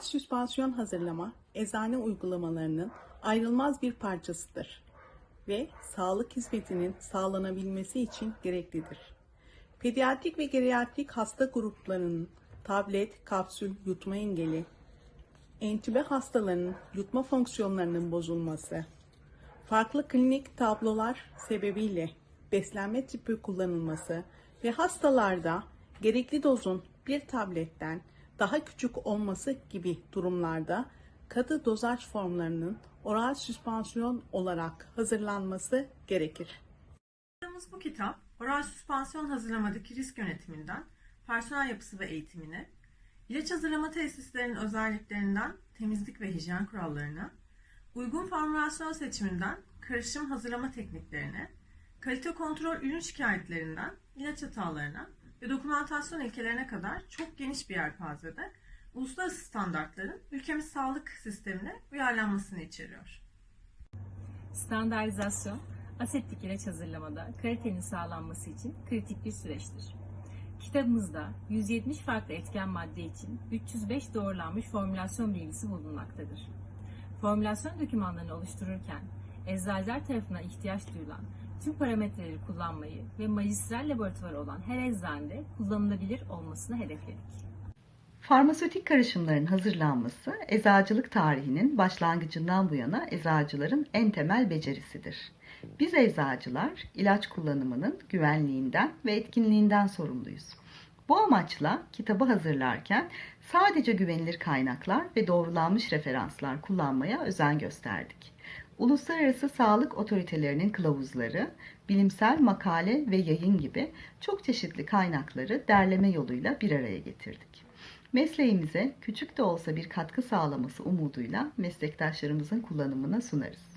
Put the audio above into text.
süspansiyon hazırlama eczane uygulamalarının ayrılmaz bir parçasıdır ve sağlık hizmetinin sağlanabilmesi için gereklidir. Pediatrik ve geriatrik hasta gruplarının tablet, kapsül, yutma engeli, entübe hastalarının yutma fonksiyonlarının bozulması, farklı klinik tablolar sebebiyle beslenme tipi kullanılması ve hastalarda gerekli dozun bir tabletten daha küçük olması gibi durumlarda katı dozaj formlarının oral süspansiyon olarak hazırlanması gerekir. Yaptığımız bu kitap, oral süspansiyon hazırlamadaki risk yönetiminden, personel yapısı ve eğitimine, ilaç hazırlama tesislerinin özelliklerinden temizlik ve hijyen kurallarına, uygun formülasyon seçiminden karışım hazırlama tekniklerine, kalite kontrol ürün şikayetlerinden ilaç hatalarına ve dokümantasyon ilkelerine kadar çok geniş bir yelpazede uluslararası standartların ülkemiz sağlık sistemine uyarlanmasını içeriyor. Standartizasyon, asettik ilaç hazırlamada kalitenin sağlanması için kritik bir süreçtir. Kitabımızda 170 farklı etken madde için 305 doğrulanmış formülasyon bilgisi bulunmaktadır. Formülasyon dokümanlarını oluştururken eczacılar tarafından ihtiyaç duyulan tüm parametreleri kullanmayı ve magistral laboratuvarı olan her eczanede kullanılabilir olmasını hedefledik. Farmasötik karışımların hazırlanması eczacılık tarihinin başlangıcından bu yana eczacıların en temel becerisidir. Biz eczacılar ilaç kullanımının güvenliğinden ve etkinliğinden sorumluyuz. Bu amaçla kitabı hazırlarken sadece güvenilir kaynaklar ve doğrulanmış referanslar kullanmaya özen gösterdik. Uluslararası sağlık otoritelerinin kılavuzları, bilimsel makale ve yayın gibi çok çeşitli kaynakları derleme yoluyla bir araya getirdik. Mesleğimize küçük de olsa bir katkı sağlaması umuduyla meslektaşlarımızın kullanımına sunarız.